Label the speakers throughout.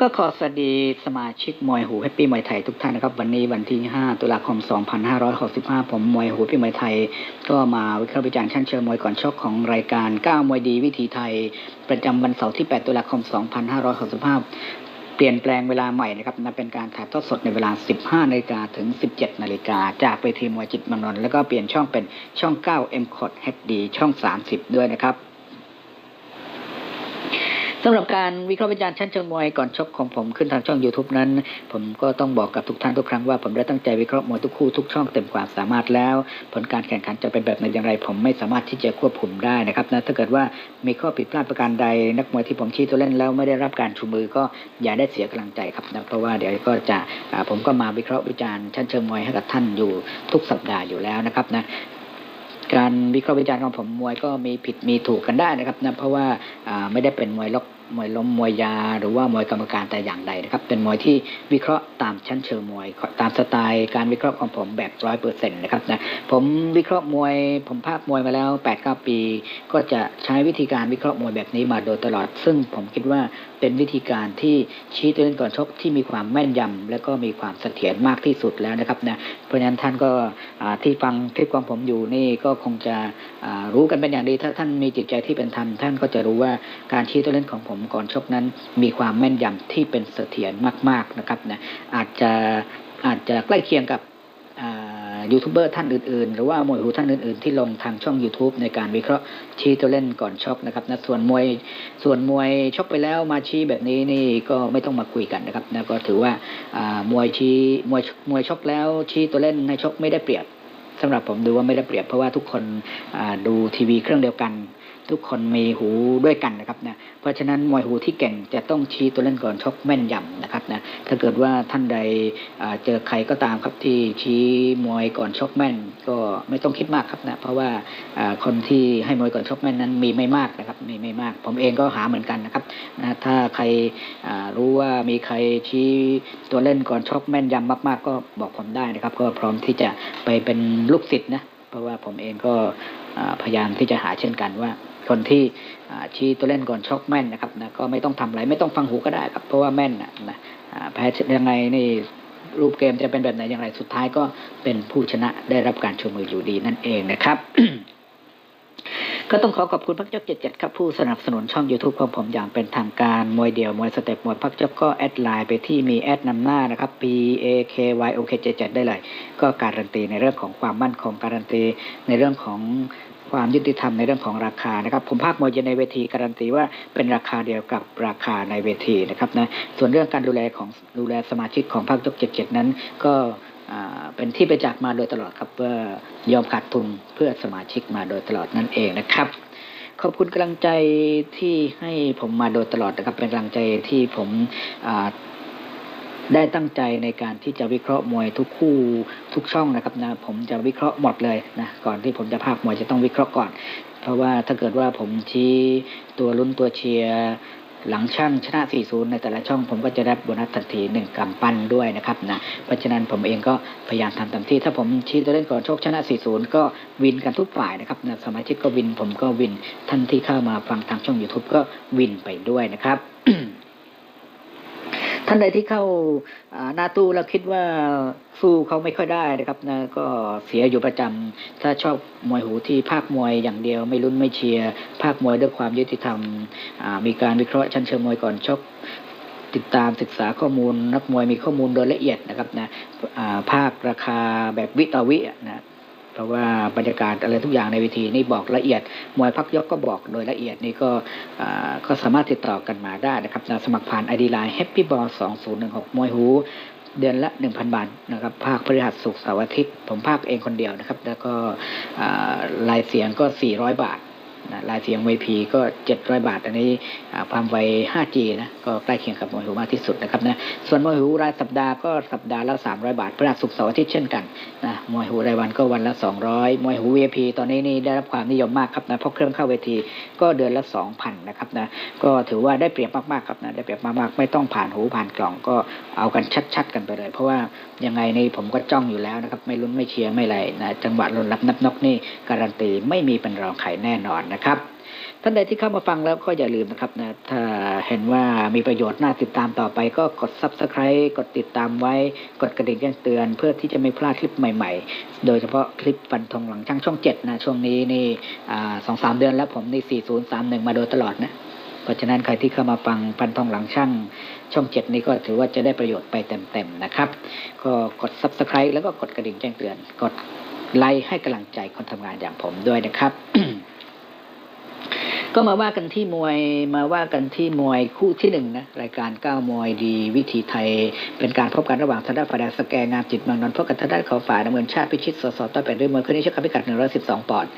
Speaker 1: ก็ขอสวัสดีสมาชิกมวยหูแฮปปี้มวยไทยทุกท่านนะครับ วันนี้วันที่ 5 ตุลาคม 2565 ผมมวยหูแฮปปี้มวยไทย ก็มาวิเคราะห์วิจารณ์ชั้นเชิงมวยก่อนชกของรายการ 9 มวยดีวิถีไทย ประจำวันเสาร์ที่ 8 ตุลาคม 2565 เปลี่ยนแปลงเวลาใหม่นะครับนะเป็นการถ่ายทอดสดในเวลา 15นาฬิกาถึง 17นาฬิกาจากเวทีมวยจิตมองนนท์แล้วก็เปลี่ยนช่องเป็นช่อง 9 M c o t HD ช่อง 30 ด้วยนะครับ สำหรับการวิเคราะห์วิจารณ์ชั้นเชิงมวยก่อนชกของผมขึ้นทางช่อง YouTube นั้น ผมก็ต้องบอกกับทุกท่านทุกครั้งว่าผมได้ตั้งใจวิเคราะห์มวยทุกคู่ทุกช่องเต็มความสามารถแล้ว ผลการแข่งขันจะเป็นแบบไหนอย่างไร ผมไม่สามารถที่จะควบคุมได้นะครับนะถ้าเกิดว่ามีข้อผิดพลาดประการใด นักมวยที่ผมชี้ตัวเล่นแล้วไม่ได้รับการชูมือก็อย่าได้เสียกำลังใจครับนะเพราะว่าเดี๋ยวก็จะผมก็มาวิเคราะห์วิจารณ์ชั้นเชิงมวยให้กับท่านอยู่ทุกสัปดาห์อยู่แล้วนะครับนะการวิเคราะห์วิจารณ์ของผมมวยก็มีผิดมีถูกกันได้นะครับนะเพราะว่าไม่ได้เป็นมวยล็อก มวยล้มมวยยา หรือว่ามวยกรรมการแต่อย่างใดนะครับ เป็นมวยที่วิเคราะห์ตามชั้นเชิงมวย ตามสไตล์การวิเคราะห์ของผมแบบร้อยเปอร์เซ็นต์นะครับนะผมวิเคราะห์มวย ผมภาคมวยมาแล้ว8ปดปี ก็จะใช้วิธีการวิเคราะห์มวยแบบนี้มาโดยตลอด ซึ่งผมคิดว่าเป็นวิธีการที่ชี้ตัวเล่นก่อนชกที่มีความแม่นยำและก็มีความเสถียรมากที่สุดแล้วนะครับนะเพราะฉะนั้นท่านก็ที่ฟังคลิปของผมอยู่นี่ก็คงจะรู้กันเป็นอย่างดีถ้าท่านมีจิตใจที่เป็นธรรมท่านก็จะรู้ว่าการชี้ตัวเล่นของผมก่อนชกนั้น มีความแม่นยำที่เป็นเสถียรมาก ๆนะครับนะอาจจะอาจจะใกล้เคียงกับ ยูทูบเบอร์ท่านอื่นๆ หรือว่ามวยหูท่านอื่นๆ ที่ลงทางช่อง YouTube ในการวิเคราะห์ชี้ตัวเล่นก่อนชกนะครับนะส่วนมวยส่วนมวยชกไปแล้วมาชี้แบบนี้นี่ก็ไม่ต้องมาคุยกันนะครับนะก็ถือว่ามวยชี้มวยมวยชกแล้วชี้ตัวเล่นในชกไม่ได้เปรียบสำหรับผมดูว่าไม่ได้เปรียบเพราะว่าทุกคนดูทีวีเครื่องเดียวกัน ทุกคนมีหูด้วยกันนะครับนะเพราะฉะนั้นมวยหูที่เก่งจะต้องชี้ตัวเล่นก่อนชกแม่นยำนะครับนะถ้าเกิดว่าท่านใดเจอใครก็ตามครับที่ชี้มวยก่อนชกแม่น ก็ไม่ต้องคิดมากครับนะเพราะว่าคนที่ให้มวยก่อนชกแม่นนั้นมีไม่มากนะครับมีไม่มาก ผมเองก็หาเหมือนกันนะครับนะถ้าใครรู้ว่ามีใครชี้ตัวเล่นก่อนชกแม่นยำมาก ๆ ก็บอกผมได้นะครับ ก็พร้อมที่จะไปเป็นลูกศิษย์นะเพราะว่าผมเองก็พยายามที่จะหาเช่นกันว่า คนที่ชี้ตัวเล่นก่อนชกแม่นนะครับนะก็ไม่ต้องทำอะไรไม่ต้องฟังหูก็ได้ครับ เพราะว่าแม่นนะแพ้ยังไงนี่รูปเกมจะเป็นแบบไหนอย่างไรสุดท้ายก็เป็นผู้ชนะได้รับการชูมืออยู่ดีนั่นเองนะครับก็ต้องขอขอบคุณพักจกเจ็ดเจ็ดครับผู้สนับสนุนช่อง YouTube ของผมอย่างเป็นทางการ มวยเดี่ยว มวยสเต็ปมวยพักจกก็แอดไลน์ไปที่มีแอดนำหน้านะครับ P A K Y O K 7 7ได้เลย ก็การันตีในเรื่องของความมั่นคงการันตีในเรื่องของ ความยุติธรรมในเรื่องของราคานะครับ ผมภาคมวยในเวทีการันตีว่าเป็นราคาเดียวกับราคาในเวทีนะครับนะส่วนเรื่องการดูแลของดูแลสมาชิกของภาคจกเจ็ดเจ็ดนั้น ก็เป็นที่ไปจักมาโดยตลอดครับว่ายอมขาดทุนเพื่อสมาชิกมาโดยตลอดนั่นเองนะครับขอบคุณกำลังใจที่ให้ผมมาโดยตลอดนะครับเป็นกำลังใจที่ผมอ่า ได้ตั้งใจในการที่จะวิเคราะห์มวยทุกคู่ทุกช่องนะครับนะผมจะวิเคราะห์หมดเลยนะก่อนที่ผมจะพากมวยจะต้องวิเคราะห์ก่อน เพราะว่าถ้าเกิดว่าผมชี้ตัวลุ้นตัวเชียร์หลังช่างชนะ 40 ในแต่ละช่องผมก็จะได้โบนัสทันทีหนึ่งกำปั้นด้วยนะครับนะ เพราะฉะนั้นผมเองก็พยายามทำเต็มที่ ถ้าผมชี้ตัวเล่นก่อนโชคชนะ 40 ก็วินกันทุกฝ่ายนะครับนะสมาชิกก็วินผมก็วินท่านที่เข้ามาฟังทางช่อง YouTube ก็วินไปด้วยนะครับ ท่านใดที่เข้าหน้าตู้แล้วคิดว่าสู้เขาไม่ค่อยได้นะครับนะก็เสียอยู่ประจำถ้าชอบมวยหูที่ภาคมวยอย่างเดียว ไม่ลุ้นไม่เชียร์ภาคมวยด้วยความยุติธรรมมีการวิเคราะห์ชั้นเชิงมวยก่อนชกติดตามศึกษาข้อมูลนักมวยมีข้อมูลโดยละเอียดนะครับนะภาคราคาแบบวิต่อวิะนะ เพราะว่าบรรยากาศอะไรทุกอย่างในเวทีนี่บอกละเอียด มวยพักยกก็บอกโดยละเอียดนี่ก็ก็สามารถติดต่อกันมาได้นะครับนะสมัครผ่านไอดีไลน์ Happy Ball 2016มวยหูเดือนละ 1,000 บาทนะครับ ภาคพฤหัสศุกร์เสาร์อาทิตย์ ผมภาคเองคนเดียวนะครับ แล้วก็รายเสียงก็ 400 บาท นะรายเสียง VP ก็ 700 บาท อันนี้ความไว 5G นะก็ใกล้เคียงกับมวยหูมากที่สุดนะครับนะส่วนมวยหูรายสัปดาห์ก็สัปดาห์ละ 300 บาทพฤหัสศุกร์เสาร์อาทิตย์เช่นกันนะมวยหูรายวันก็วันละ 200 มวยหู VP ตอนนี้นี่ได้รับความนิยมมากครับนะเพราะเครื่องเข้าเวทีก็เดือนละ 2,000นะครับนะก็ถือว่าได้เปรียบมากๆครับนะได้เปรียบมากๆไม่ต้องผ่านหูผ่านกล่องก็เอากันชัด ๆ กันไปเลย เพราะว่ายังไงนี่ผมก็จ้องอยู่แล้วนะครับไม่ลุ้นไม่เชียร์ไม่อะไรนะจังหวะลุ้นรับนับนกนี่การันตีไม่มีเป็นรองใครแน่นอนนะครับ ท่านใดที่เข้ามาฟังแล้วก็อย่าลืมนะครับนะถ้าเห็นว่ามีประโยชน์น่าติดตามต่อไป ก็กด subscribe กดติดตามไว้ กดกระดิ่งแจ้งเตือน เพื่อที่จะไม่พลาดคลิปใหม่ ๆ โดยเฉพาะคลิปฟันธงหลังช่างช่องเจ็ดนะช่วงนี้นี่สองสามเดือนแล้วผมนี่สี่ศูนย์สามหนึ่งมาโดยตลอดนะเพราะฉะนั้นใครที่เข้ามาฟังฟันทองหลังช่างช่องเจ็ดนี้ก็ถือว่าจะได้ประโยชน์ไปเต็มๆนะครับ ก็กด subscribe แล้วก็กดกระดิ่งแจ้งเตือน กดไลค์ให้กำลังใจคนทำงานอย่างผมด้วยนะครับ ก็มาว่ากันที่มวยมาว่ากันที่มวยคู่ที่หนึ่งนะรายการก้าวมวยดีวิถีไทย เป็นการพบกันระหว่างทางด้านฝ่ายแดงสแกงามจิตมืองนนท์พบกับทางด้านของฝ่ายน้ำเงินชาติพิชิตสสต้อยเป็นด้วยมวยคู่นี้ชกกันพิกัด 112 ปอนด์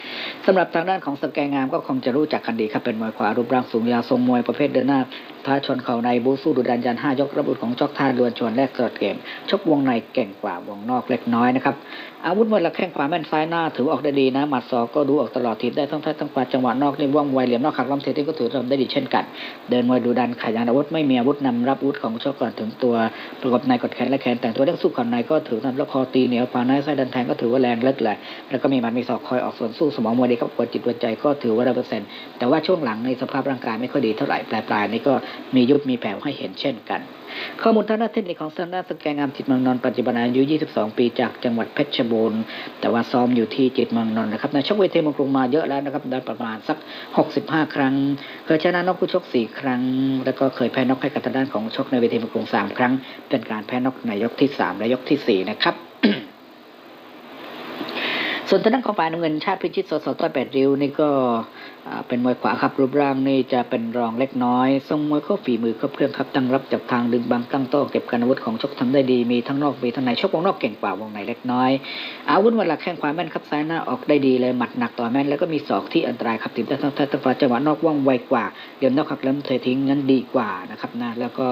Speaker 1: สำหรับทางด้านของสแกงามก็คงจะรู้จักกันดีครับเป็นมวยขวารูปร่างสูงยาวทรงมวยประเภทเดินหน้าท้าชนเข่าในบูสู้ดุดันยันห้ายกระบุของจอกท่าดวลชวนแรกเกิดเกมชกวงในเก่งกว่าวงนอกเล็กน้อยนะครับ อาวุธมวยหลักแข้งขวาแม่นซ้ายหน้าถือออกได้ดีนะหมัดศอกก็ดูออกตลอดทีบได้ทั้งท้ายทั้งขวาจังหวะนอกนี่ว่องไวเหลี่ยมนอกขักล้อมเทติ้งก็ถือทำได้ดีเช่นกัน เดินมวยดูดันขยันอาวุธไม่มีอาวุธนำรับอาวุธของชกก่อนถึงตัวประกบในกดแขนและแขนแต่งตัวเรื่องสู้ก่อนในก็ถือทำแล้วคอตีเหนียวขวาในไส้ดันแทงก็ถือว่าแรงเลิศเลยแล้วก็มีหมัดมีศอกคอยออกส่วนสู้สมองมวยดีครับปวดจิตปวดใจก็ถือว่าร้อยเปอร์เซ็นต์แต่ว่าช่วงหลังในสภาพร่างกายไม่ค่อยดีเท่าไหร่ปลายปลายๆนี่ก็มียุบมีแผ่วให้เห็นเช่นกัน ข้อมูลทางด้านเทคนิคของทางด้านสแกงามจิตเมืองนนปัจจุบันอายุ 22 ปีจากจังหวัดเพชรบูรณ์ แต่ว่าซ้อมอยู่ที่จิตเมืองนนท์นะครับในชกเวทีมังกรุงมาเยอะแล้วนะครับได้ประมาณสัก 65 ครั้ง เคยชนะนอกคู่ชก 4 ครั้ง แล้วก็เคยแพ้นอกให้กับทางด้านของชกในเวทีมังกรุง 3 ครั้ง เป็นการแพ้นอกในยกที่ 3 และยกทีสี่4 นะครับส่วนทางด้านของฝ่ายน้ำเงินชาติพิชิตสสต้อยแปดริ้วนี่ก็ เป็นมวยขวาครับรูปร่างนี่จะเป็นรองเล็กน้อยทรงมวยเข้าฝีมือครบเครื่องครับตั้งรับจับทางดึงบังตั้งโต้เก็บการอาวุธของชกทำได้ดีมีทั้งนอกมีทั้งในชกวงนอกเก่งกว่าวงในเล็กน้อย อาวุธวันหลักแข้งขวาแม่นครับซ้ายหน้าออกได้ดีเลยหมัดหนักต่อแม่นแล้วก็มีศอกที่อันตรายครับติดได้ทั้งท้ายทั้งขวาจังหวะนอกว่องไวกว่าเดี๋ยวนอกหักล้มเททิ้งนั้นดีกว่านะครับนะแล้วก็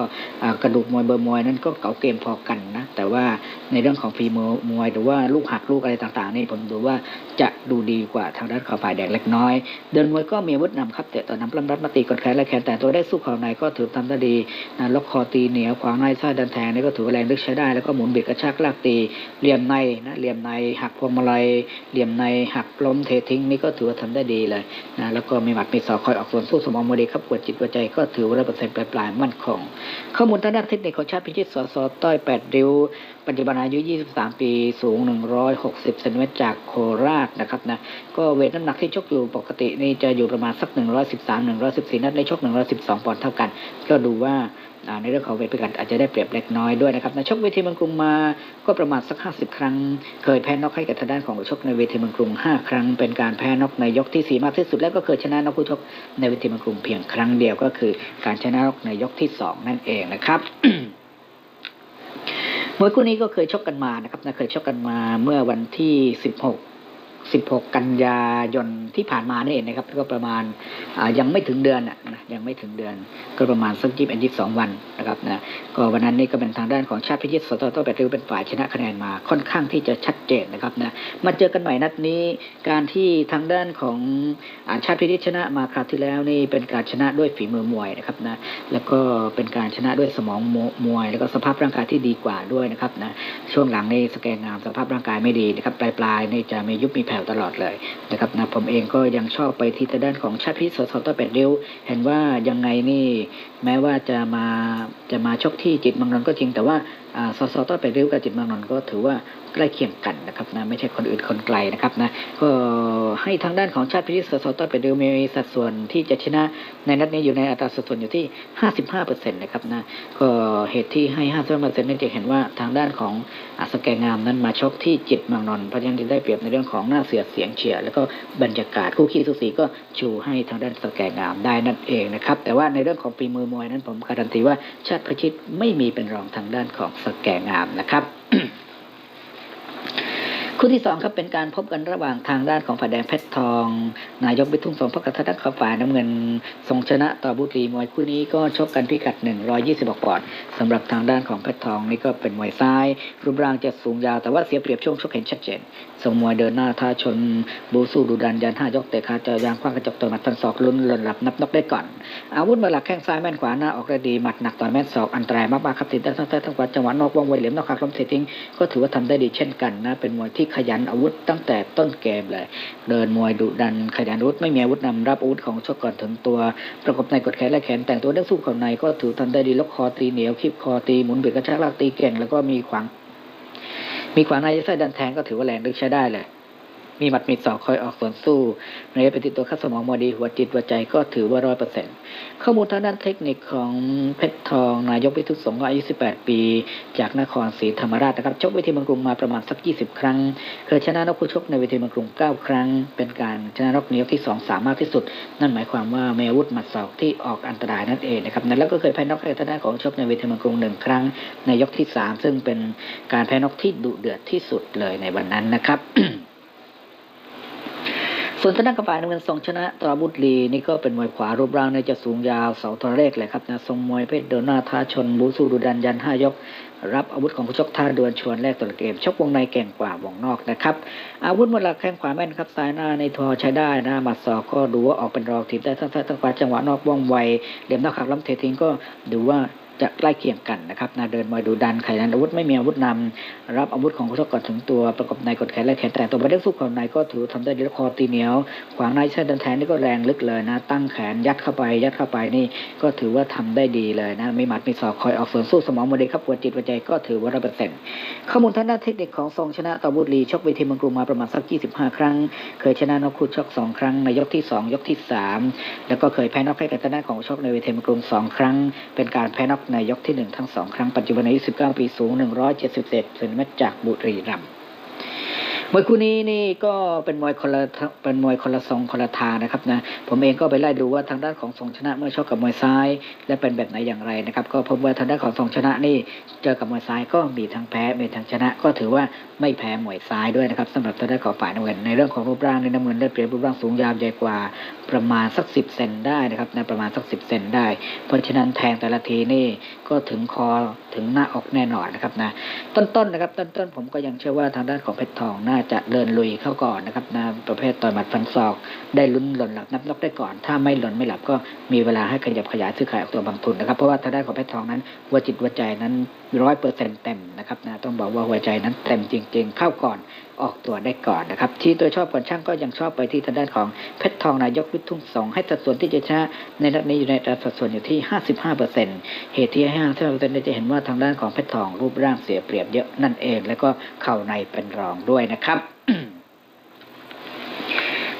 Speaker 1: กระดูกมวยเบอร์มวยนั้นก็เก๋าเกมพอกันนะแต่ว่าในเรื่องของฝีมือมวยหรือว่าลูกหักลูกอะไรต่างๆนี่ผมดูว่าจะดูดีกว่าทางด้านข่าวฝ่ายแดงเล็กน้อย เดินมวยก็มีอาวุธนำครับแต่ต่อนำปล้ำรับมาตีกดแขนและแขนแต่ตัวได้สู้ข่าในก็ถือทำได้ดีนะล็อกคอตีเหนียวขวางในซ้ายดันแทงนี่ก็ถือว่าแรงลึกใช้ได้แล้วก็หมุนบิดกระชากลากตีเหลี่ยมในนะเหลี่ยมในหักพวงมาลัยเหลี่ยมในหักล้มเททิ้งนี่ก็ถือว่าทำได้ดีเลยนะแล้วก็มีหมัดมีศอกคอยออกส่วนสู้สมองมวยดีครับปวดจิตปวดใจก็ถือว่าร้อยเปอร์เซ็นต์ปลายๆมั่นคงข้อมูลทางด้านเทคนิคของชาติพิชิตสอสอต้อยแปดริ้วปัจจุบันอายุ 23 ปี สูง 160เซนติเมตรจากโคราชนะครับนะก็เวทน้ำหนักที่ชกอยู่ปกตินี่จะะอยู่ประมาณสัก 113 114 นัดในชก 112 ปอนด์เท่ากัน ก็ดูว่าในเรื่องของเวทพิกัดอาจจะได้เปรียบเล็กน้อยด้วยนะครับในชกเวทีเมืองกรุงมาก็ประมาณสัก 50 ครั้ง เคยแพ้น็อกให้กับทางด้านของชกในเวทีเมืองกรุง 5 ครั้ง เป็นการแพ้น็อกในยกที่ 4 มากที่สุด แล้วก็เคยชนะน็อกคู่ชกในเวทีเมืองกรุงเพียงครั้งเดียวก็คือ การชนะน็อกในยกที่ 2 นั่นเองนะครับมวยคู่นี้ก็เคยชกกันมานะครับนะเคยชกกันมาเมื่อวันที่ 16 16 กันยายนที่ผ่านมานี่เองนะครับ ก็ประมาณยังไม่ถึงเดือนนะยังไม่ถึงเดือน ก็ประมาณสักยี่สิบเอ็ดยี่สิบสองวันนะครับนะก็วันนั้นนี่ก็เป็นทางด้านของชาติพิชิตรสตอโต้แปดริ้วเป็นฝ่ายชนะคะแนนมาค่อนข้างที่จะชัดเจนนะครับนะมาเจอกันใหม่นัดนี้ การที่ทางด้านของอาชาติพิชิตรชนะมาคราวที่แล้วนี่เป็นการชนะด้วยฝีมือมวยนะครับนะแล้วก็เป็นการชนะด้วยสมองมวย แล้วก็สภาพร่างกายที่ดีกว่าด้วยนะครับนะช่วงหลังนี่สแกนงามสภาพร่างกายไม่ดีนะครับปลายปลายๆนี่จะมียุบมีแผวตลอดเลยนะครับนะผมเองก็ยังชอบไปที่ทางด้านของชาติพิชิตสตอต้แปดริ้วเห็นว่ายังไงนี่แม้ว่าจะมาจะมาชกที่จิตมังนนก็จริงแต่ว่า สสต้อยไปริ้วกับจิตเมังนนท์ก็ถือว่าใกล้เคียงกันนะครับนะไม่ใช่คนอื่นคนไกลนะครับนะก็ให้ทางด้านของชาติพิชิตสสต้อยไปริ้วมีสัดส่วนที่จะชนะในนัดนี้อยู่ในอัตราสัดส่วนอยู่ที่ 55%นะครับนะก็เหตุที่ให้ 55%นั่นจะเห็นว่าทางด้านของอสแกงามนั้นมาชกที่จิตเมังนนท์เพราะฉะนั้นจึงได้เปรียบในเรื่องของหน้าเสือเสียงเชียร์แล้วก็บรรยากาศคู่ขี้สุสีก็ชูให้ทางด้านสแกงามได้นั่นเองนะครับแต่ว่าในเรื่องของฝีมือมวยนั้นผมการันตีว่าชาติพิชิตไม่มีเป็นรองทางด้านของสแกงามนะครับคู่ที่สองครับเป็นการพบกันระหว่างทางด้านของฝ่ายแดงเพชรทอง นายกบิทุ่งสงพบกับทางด้านของฝ่ายน้ำเงินทรงชนะต่อบุตรีมวยคู่นี้ก็ชกกันพิกัด 126ปอนด์สำหรับทางด้านของเพชรทองนี่ก็เป็นมวยซ้าย รูปร่างจะสูงยาวแต่ว่าเสียเปรียบช่วงชกเห็นชัดเจน ทรงมวยเดินหน้าท่าชนบูสู้ดูดันยันห้ายกเตะขาเจอยางคว้างกระจกตัวหมัดฟันศอกลุ้นหล่นหลับนับนกได้ก่อน อาวุธมาหลักแข้งซ้ายแม่นขวาหน้าออกได้ดีหมัดหนักต่อแม่นศอกอันตรายมากๆครับติดได้ทั้งใต้ทั้งขวาจังหวะนอกว่องไวเหลี่ยมนอกขาล้มเสียทิ้งก็ถือว่าทำได้ดีเช่นกันนะเป็นมวยที่ขยันอาวุธตั้งแต่ต้นเกมเลย เดินมวยดุดันขยันอาวุธไม่มีอาวุธนำรับอาวุธของชกก่อนถึงตัว ประกบในกดแขนและแขนแต่งตัวได้สู้เข่าในก็ถือทำได้ดีล็อกคอตีเหนียวคีบคอตีหมุนเบียดกระชากลากตีเก่งแล้วก็มีขวาง มีขวางในยัดไส้ดันแทงก็ถือว่าแรงลึกใช้ได้เลย มีหมัดมีศอกคอยออกสวนสู้ในเป็นติดตัวคัดสมองมอดีหัวจิตหัวใจก็ถือว่าร้อยเปอร์เซ็นต์ข้อมูลทางด้านเทคนิคของเพชรทองนายกวิทุสงฆ์อายุ 18 ปี จากนครศรีธรรมราชนะครับชกเวทีเมืองกรุงมาประมาณสัก 20 ครั้ง เคยชนะนกคู่ชกในเวทีเมืองกรุง 9 ครั้ง เป็นการชนะนกในยกที่ 2 สามารถที่สุด นั่นหมายความว่ามีอาวุธหมัดศอกที่ออกอันตรายนั่นเองนะครับแล้วก็เคยแพ้นกให้ทางด้านของชกในเวทีเมืองกรุงหนึ่งครั้ง ในยกที่ 3 ซึ่งเป็นการแพ้นกที่ดุเดือดที่สุดเลยในวันนั้นนะครับ ส่วนทางด้านกระฝ่ายน้ำเงินทรงชนะตราบุตรลีนี่ก็เป็นมวยขวารูปร่างเนี่ยจะสูงยาวเสาทรเลขเลยครับนะทรงมวยเพชรเดินหน้าท้าชนบูสู้ดุดันยันห้ายก รับอาวุธของผู้ชกท่าดวลชวนแรกตัวเกมชกวงในเก่งกว่าวงนอกนะครับอาวุธมวยหลักแข้งขวาแม่นครับซ้ายหน้าในทอใช้ได้นะหมัดศอกก็ดูว่าออกเป็นรองทีมได้ทั้งซ้ายทั้งขวาจังหวะนอกว่องไวเหลี่ยมหน้าขักล้ำเททิ้งก็ดูว่า จะใกล้เคียงกันนะครับนะเดินมวยดูดันไขนันอาวุธไม่มีอาวุธนำรับอาวุธของผู้ชกก่อนถึงตัวประกบในกดแขนและแขนแต่ตัวไปได้สู้ก่อนในก็ถือทำได้ดีคอตีเหนียว ขวางในใช้ดันแทนนี่ก็แรงลึกเลยนะ ตั้งแขนยัดเข้าไป ยัดเข้าไปนี่ก็ถือว่าทำได้ดีเลยนะมีหมัดมีศอกคอยออกสวนสู้สมองโมเดลครับหัวจิตหัวใจก็ถือว่าร้อยเปอร์เซ็นต์ข้อมูลทางด้านเทคนิคของทรงชนะตอบุตรลีชกเวทีเมืองกรุงมาประมาณสัก 25 ครั้ง เคยชนะนกคู่ชก 2 ครั้งในยกที่ 2 ยกที่ 3 แล้วก็เคยแพ้นกให้กับทางด้านของชกในเวทีเมืองกรุง2 ครั้ง เป็นการแพ้นกในยกที่ 1 ทั้ง 2 ครั้งปัจจุบันอายุ19 ปีสูง 177เซนติเมตรจากบุรีรัมย์ มวยคู่นี้นี่ก็เป็นมวยคนละเป็นมวยคนละทรงคนละทางนะครับนะผมเองก็ไปไล่ดูว่าทางด้านของทรงชนะเมื่อชกกับมวยซ้าย และเป็นแบบไหนอย่างไรนะครับ ก็พบว่าทางด้านของทรงชนะนี่เจอกับมวยซ้ายก็มีทั้งแพ้มีทั้งชนะ ก็ถือว่าไม่แพ้มวยซ้ายด้วยนะครับสำหรับทางด้านของฝ่ายน้ำเงินในเรื่องของรูปร่างในน้ำเงินได้เปรียบรูปร่างสูงยาวใหญ่กว่าประมาณสักสิบเซนได้นะครับนะประมาณสักสิบเซนได้ เพราะฉะนั้นแทงแต่ละทีนี่ก็ถึงคอถึงหน้าอกแน่นอนนะครับนะต้นๆนะครับต้นๆผมก็ยังเชื่อว่าทางด้านของเพชรทองน่าจะเดินลุยเข้าก่อนนะครับนะประเภทต่อยหมัดฟันศอก ได้ลุ้นหล่นหลับนับล็อกได้ก่อน ถ้าไม่หล่นไม่หลับก็มีเวลาให้ขยับขยายซื้อขายออกตัวบางทุนนะครับ เพราะว่าทางด้านของเพชรทองนั้นวัวจิตวัวใจนั้นร้อยเปอร์เซ็นต์เต็มนะครับนะต้องบอกว่าหัวใจนั้นเต็มจริง ๆ เข้าก่อนออกตัวได้ก่อนนะครับ ที่ตัวชอบก่อนช่างก็ยังชอบไปที่ทางด้านของเพชรทองนายกวิทุ่งสองให้สัดส่วนที่จะชนะในนัดนี้อยู่ในอัตราสัดส่วนอยู่ที่ 55เปอร์เซ็นต์เหตุที่ให้55เปอร์เซ็นต์จะเห็นว่าทางด้านของเพชรทองรูปร่างเสียเปรียบเยอะนั่นเอง แล้วก็เข่าในเป็นรองด้วยนะครับ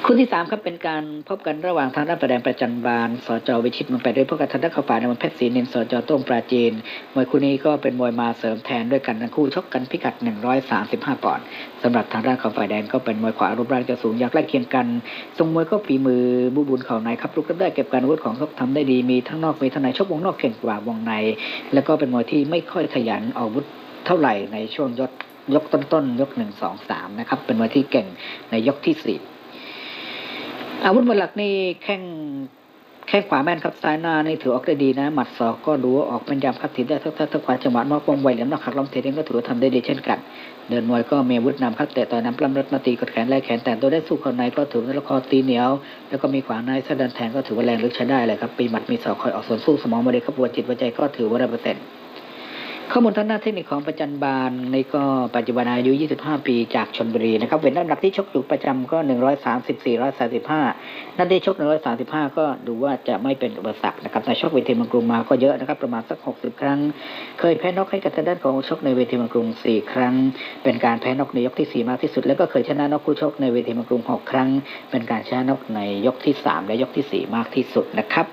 Speaker 1: คู่ที่สามครับเป็นการพบกันระหว่างทางด้านประแดงประจันบานสจวิชิตมันไปด้วยพวกกันทางด้านข้าวฝ่ายในวันเพชรศรีนินสจต้งปราจีนมวยคู่นี้ก็เป็นมวยมาเสริมแทนด้วยกันทั้งคู่ชกกันพิกัด 135 ปอนด์สำหรับทางด้านของฝ่ายแดงก็เป็นมวยขวารูปร่างจะสูงยักษ์ใกล้เคียงกันทรงมวยก็ฝีมือบูบุญเข่าในครับลุกรับได้เก็บการอาวุธของเขาทำได้ดีมีทั้งนอกมีทั้งในชกวงนอกเก่งกว่าวงใน แล้วก็เป็นมวยที่ไม่ค่อยขยันออกอาวุธเท่าไหร่ในช่วงยกยกต้นๆยกหนึ่งสองสามนะครับเป็นมวยที่เก่งในยกที่สี่ อาวุธมวยหลักนี่แข้งแข้งขวาแม่นครับซ้ายหน้านี่ถือออกได้ดีนะ หมัดศอกก็ดูว่าออกเป็นยำครับถีบได้ทั้งทั้งทั้งขวาจังหวะนอกวงไวเหลี่ยมนอกขักล้อมเทเองก็ถือว่าทำได้ดีเช่นกัน เดินมวยก็มีวุธนำครับแต่ต่อยน้ำปล้ำรัดมาตีกดแขนไล่แขนแต่ตัวได้สู้เข้าในก็ถือว่าละคอตีเหนียว แล้วก็มีขวาในสะดันแทงก็ถือว่าแรงลึกใช้ได้เลยครับปีหมัดมีศอกคอยออกส่วนสู้สมองมาเลยครับปวดจิตปวดใจก็ถือว่าได้เปอร์เซ็นต์ ข้อมูลทางด้านเทคนิคของประจันบาลในก็ปัจจุบันอายุ 25 ปีจากชนบุรีนะครับเว้นน้ำหนักที่ชกอยู่ประจำก็ 134 135 นัดที่ชก 135 ก็ดูว่าจะไม่เป็นอุปสรรคนะครับในชกเวทีมืองกรมาก็เยอะนะครับประมาณสัก 60 ครั้ง เคยแพ้นอกให้กับทางด้านของชกในเวทีมืองกร4 ครั้ง เป็นการแพ้นอกในยกที่ 4 มากที่สุด แล้วก็เคยชนะนกคู่ชกในเวทีมืองกร6ครั้ง เป็นการชนะนกในยกที่ 3 และยกที่ 4 มากที่สุดนะครับ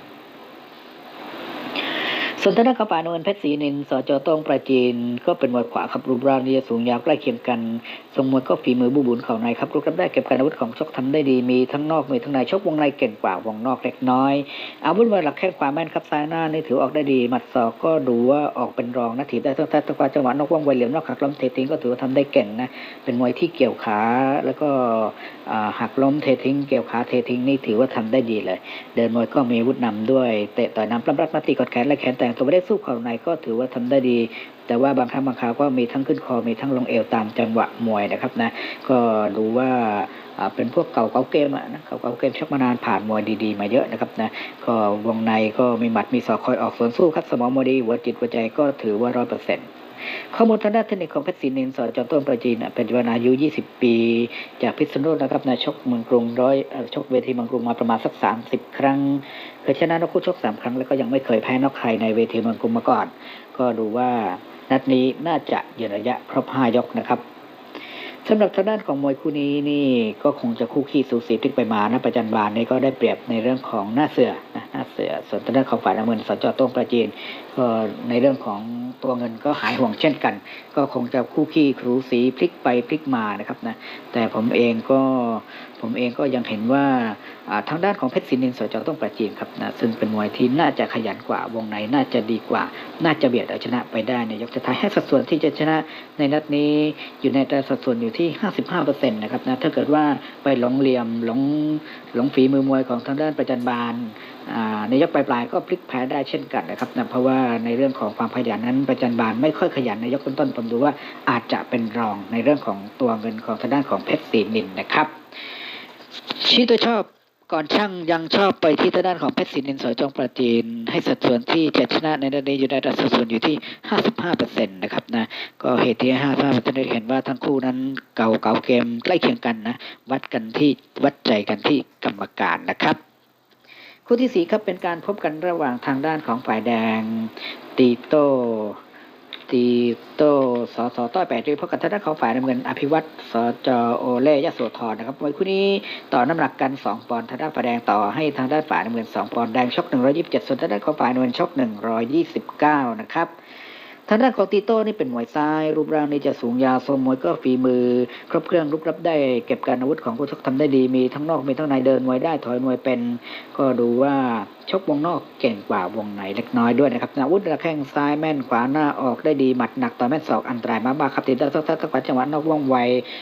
Speaker 1: ส่วนทางด้านกระปานวลเพชรศรีนินสจโต้งประจีน ก็เป็นมวยขวาครับรูปร่างนี่จะสูงยาวใกล้เคียงกัน ทรงมวยก็ฝีมือบูบุญเข่าในครับลุกรับได้เก็บการอาวุธของชกทำได้ดีมีทั้งนอกมีทั้งในชกวงในเก่งกว่าวงนอกเล็กน้อย อาวุธมวยหลักแข้งขวาแม่นครับซ้ายหน้านี่ถือออกได้ดีหมัดศอกก็ดูว่าออกเป็นรองนะถีบได้ทั้งท้ายทั้งขวาจังหวะนอกว่องไวเหลี่ยมนอกหักล้มเททิ้งก็ถือว่าทำได้เก่งนะเป็นมวยที่เกี่ยวขาแล้วก็หักล้มเททิ้งเกี่ยวขาเททิ้งนี่ถือว่าทำได้ดีเลย เดินมวยก็มีวุธนำด้วยเตะต่อยน้ำปล้ำรัดมาตีกดแขนและแขนแต่งตัวไม่ได้สู้เข่าในก็ถือว่าทำได้ดี แต่ว่าบางครั้งบางคราวก็มีทั้งขึ้นคอมีทั้งลงเอวตามจังหวะมวยนะครับนะก็ดูว่าเป็นพวกเก่าเก่าเกมอะนะเก่าเก่าเกมชกมานานผ่านมวยดีๆมาเยอะนะครับนะก็วงในก็มีหมัดมีศอกคอยออกสวนสู้ครับสมองมวยดีหัวจิตหัวใจก็ถือว่าร้อยเปอร์เซ็นต์ ข้อมูลทางด้านเทคนิคของเพชรศรีนินสอนจต้นประจีนเป็นวาอายุ 20 ปี จากพิษณุโลกนะครับนายชกเมืองกรุงร้อยชกเวทีเมืองกรุงมาประมาณสัก 30 ครั้ง เคยชนะนกคู่ชก 3 ครั้งแล้วก็ยังไม่เคยแพ้นกใครในเวทีเมืองกรุงมาก่อน ก็ดูว่านัดนี้น่าจะยืนระยะครบ5ยกนะครับ สำหรับทางด้านของมวยคู่นี้นี่ก็คงจะคู่ขี้สูสีพลิกไปมานะประจันบานนี่ก็ได้เปรียบในเรื่องของหน้าเสือนะหน้าเสือส่วนทางด้านของฝ่ายน้ำเงินสจต้งประจีนก็ในเรื่องของตัวเงินก็หายห่วงเช่นกัน ก็คงจะคู่ขี้ครูสีพลิกไปพลิกมานะครับนะแต่ผมเองก็ ผมเองก็ยังเห็นว่าทางด้านของเพชรศินินสจต้องประจีนครับนะซึ่งเป็นมวยที่น่าจะขยันกว่าวงในน่าจะดีกว่า น่าจะเบียดเอาชนะไปได้ในยกสุดท้ายให้สัดส่วนที่จะชนะในนัดนี้อยู่ในแต่สัดส่วนอยู่ที่ 55%นะครับนะถ้าเกิดว่าไปหลงเหลี่ยมหลงหลงฝีมือมวยของทางด้านประจันบานอ่าในยกปลายๆก็พลิกแพ้ได้เช่นกันนะครับนะเพราะว่าในเรื่องของความขยันนั้นประจันบานไม่ค่อยขยันในยกต้นๆผมดูว่าอาจจะเป็นรองในเรื่องของตัวเงินของทางด้านของเพชรศรีนินนะครับ ชี้ตัวชอบก่อนช่างยังชอบไปที่ทางด้านของเพชรศรีนินสอยจงประจีน ให้สัดส่วนที่จะชนะในนัดนี้อยู่ในสัดส่วนอยู่ที่ 55%นะครับนะก็เหตุที่ 55%ได้เห็นว่าทั้งคู่นั้นเก่าเก่าเกมใกล้เคียงกันนะ วัดกันที่วัดใจกันที่กรรมการนะครับคู่ที่สี่ครับเป็นการพบกันระหว่างทางด้านของฝ่ายแดงตีโต ตีโต้สสต้อยแปดด้วยพบกับทางด้านของฝ่ายน้ำเงินอภิวัตสจโอเล่ยโสธรนะครับมวยคู่นี้ต่อน้ำหนักกัน 2 ปอนด์ทางด้านฝ่ายแดงต่อให้ทางด้านฝ่ายน้ำเงิน 2 ปอนด์แดงชก 127 ส่วนทางด้านของฝ่ายน้ำเงินชก 129 นะครับทางด้านของตีโต้นี่เป็นมวยซ้าย รูปร่างนี่จะสูงยาวทรงมวยก็ฝีมือ ครบเครื่องลุกรับได้เก็บการอาวุธของผู้ชกทำได้ดีมีทั้งนอกมีทั้งในเดินมวยได้ถอยมวยเป็น ก็ดูว่า ชกวงนอกเก่งกว่าวงในเล็กน้อยด้วยนะครับอาวุธระแข้งซ้ายแม่นขวาหน้าออกได้ดีหมัดหนักต่อแม่นศอกอันตรายมากๆครับตีได้สักสักสักจังหวะนอกว่องไว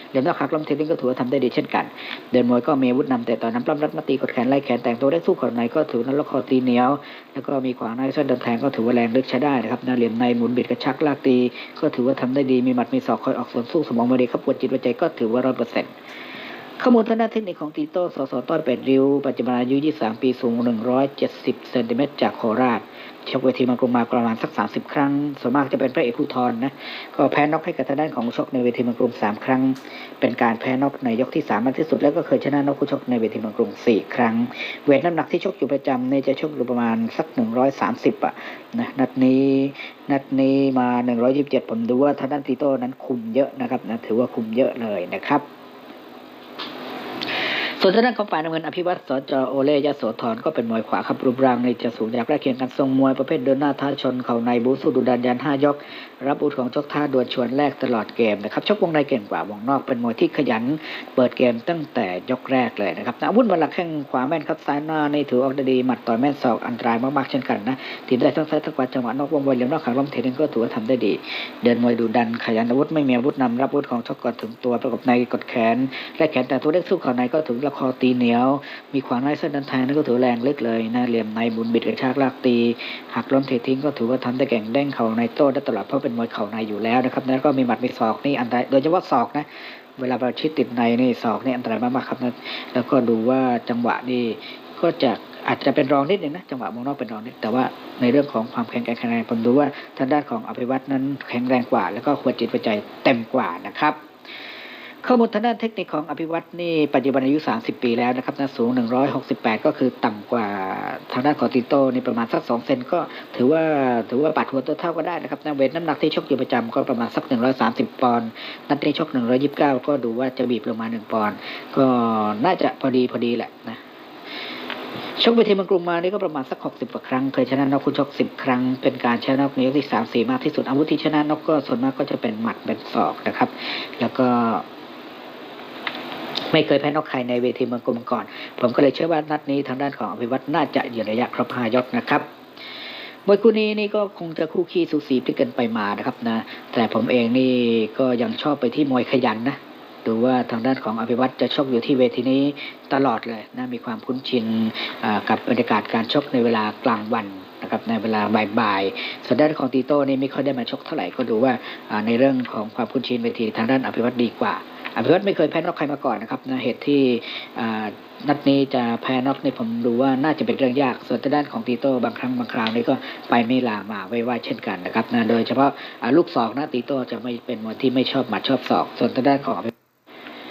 Speaker 1: เหลี่ยมนอกหักล้มเทลิงก็ถือว่าทำได้ดีเช่นกัน เดินมวยก็มีอาวุธนำแต่ตอนนั้นปล้ำรัดมาตีกดแขนไล่แขนแต่งตัวได้สู้ขอในก็ถือนั้นแล้วคอตีเหนียว แล้วก็มีขวางในเส้นเดินแทงก็ถือว่าแรงลึกใช้ได้นะครับนาเหลี่ยมในหมุนบิดกระชักลากตี ก็ถือว่าทำได้ดีมีหมัดมีศอกคอยออกส่วนสู้สมองมาดีครับปวดจิตปวดใจก็ถือว่าร้อยเปอร์เซ็นต์ ข้อมูลทางด้านเทคนิคของตีโต้สสต้อยเป็ดริ้ว ปัจจุบันอายุ 23 ปี สูง 170 เซนติเมตรจากโคราชชกเวทีมากรุงมาประมาณสัก 30 ครั้ง ส่วนมากจะเป็นพระเอกภูทรนนะ ก็แพ้น็อกให้กับทางด้านของชกในเวทีมืองกรุง 3 ครั้ง เป็นการแพ้น็อกในยกที่3มากที่สุด แล้วก็เคยชนะน็อกคู่ชกในเวทีมืองกรุง 4 ครั้ง เวทน้ำหนักที่ชกอยู่ประจำเนี่ยจะชกอยู่ประมาณสัก 130 อะนะ นัดนี้นัดนี้มา 127 ผมดูว่าทางด้านตีโต้นั้นคุมเยอะนะครับนะ ถือว่าคุมเยอะเลยนะครับ ส่วนทางด้านของฝ่ายน้ำเงินอภิวัตสจโอเล่ยโสธรก็เป็นมวยขวาครับรูปร่างในจะสูงจากใกล้เคียงกันทรงมวยประเภทเดินหน้าท้าชนเข่าในบูสู้ดุดันยันห้ายก รับอุดของชกท่าดวลชวนแรกตลอดเกมนะครับชกวงในเก่งกว่าวงนอกเป็นมวยที่ขยัน เปิดเกมตั้งแต่ยกแรกเลยนะครับอาวุธบอลหลักแข้งขวาแม่นครับซ้ายหน้าในถือออกดีหมัดต่อยแม่นศอกอันตรายมากๆเช่นกันนะทีมได้ทั้งซ้ายทั้งขวาจังหวะนอกวงไวเหลี่ยมนอกขังล้มเทนก็ถือว่าทำได้ดี เดินมวยดุดันขยันอาวุธไม่มีอาวุธนำรับอาวุธของชกก่อนถึงตัวประกบในกดแขนและแขนแต่ตัวเล็กสู้เข่าในก็ถึงละคอตีเหนียว มีขวางในเส้นดันแทงนั่นก็ถือแรงเล็กเลยนะเหลี่ยมในบุญบิดกระชากลากตี หักล้มเททิ้งก็ถือว่าทำได้แก่งแด้งเข่าในโต้ได้ตลอดเพราะเป็นมวยเข่าในอยู่แล้วนะครับแล้วก็มีหมัดมีศอกนี่อันตรายโดยเฉพาะศอกนะเวลาประชิดติดในนี่ศอกนี่อันตรายมากๆครับนะแล้วก็ดูว่าจังหวะนี่ก็จะอาจจะเป็นรองนิดนึงนะจังหวะวงนอกเป็นรองนิดแต่ว่าในเรื่องของความแข็งแกร่งแข็งแรงผมดูว่าทางด้านของอภิวัตนั้นแข็งแรงกว่า แล้วก็ควรจิตปัจจัยเต็มกว่านะครับ ข้อมูลทางด้านเทคนิคของอภิวัตนี่ปัจจุบันอายุ 30 ปีแล้วนะครับนะสูง 168 ก็คือต่ำกว่าทางด้านของติโต้นี่ประมาณสัก 2 เซนก็ถือว่าถือว่าปัดหัวตัวเท่าก็ได้นะครับนะเวทน้ำหนักที่ชกอยู่ประจำก็ประมาณสัก 130 ปอนด์นัดนี้ชก 129 ก็ดูว่าจะบีบลงมา 1 ปอนด์ก็น่าจะพอดีพอดีแหละนะชกเวทีเมังกรุงมานี่ก็ประมาณสัก 60กว่าครั้ง เคยชนะนอกคุณชก 10 ครั้ง เป็นการชนะนอกในยกที่3 4มากที่สุดอาวุธที่ชนะนอกก็ส่วนมากก็จะเป็นหมัดเป็นศอกนะครับ แล้วก็ ไม่เคยแพ้นอกใครในเวทีเมืองกรุงมก่อน ผมก็เลยเชื่อว่านัดนี้ทางด้านของอภิวัตน่าจะอยืนระยะครบห้ายกนะครับมวยคู่นี้นี่ก็คงจะคู่ขี้สูสีพลิกกันไปมานะครับนะ แต่ผมเองนี่ก็ยังชอบไปที่มวยขยันนะดูว่าทางด้านของอภิวัตจะชกอยู่ที่เวทีนี้ตลอดเลยนะมีความคุ้นชินกับบรรยากาศการชกในเวลากลางวันนะครับในเวลาบ่ายๆส่วนด้านของตีโต้นี่ไม่ค่อยได้มาชกเท่าไหร่ก็ดูว่าอ่าในเรื่องของความคุ้นชินเวทีทางด้านอภิวัตดีกว่า อภิวัตไม่เคยแพ้น็อกใครมาก่อนนะครับนะเหตุที่นัดนี้จะแพ้น็อกนี่ผมดูว่าน่าจะเป็นเรื่องยาก ส่วนด้านของตีโต้บางครั้งบางคราวนี่ก็ไปไม่ลามาไว้ว่าเช่นกันนะครับนะโดยเฉพาะลูกศอกนะตีโต้จะไม่เป็นมวยที่ไม่ชอบหมัดชอบศอก ส่วนด้านของอภิ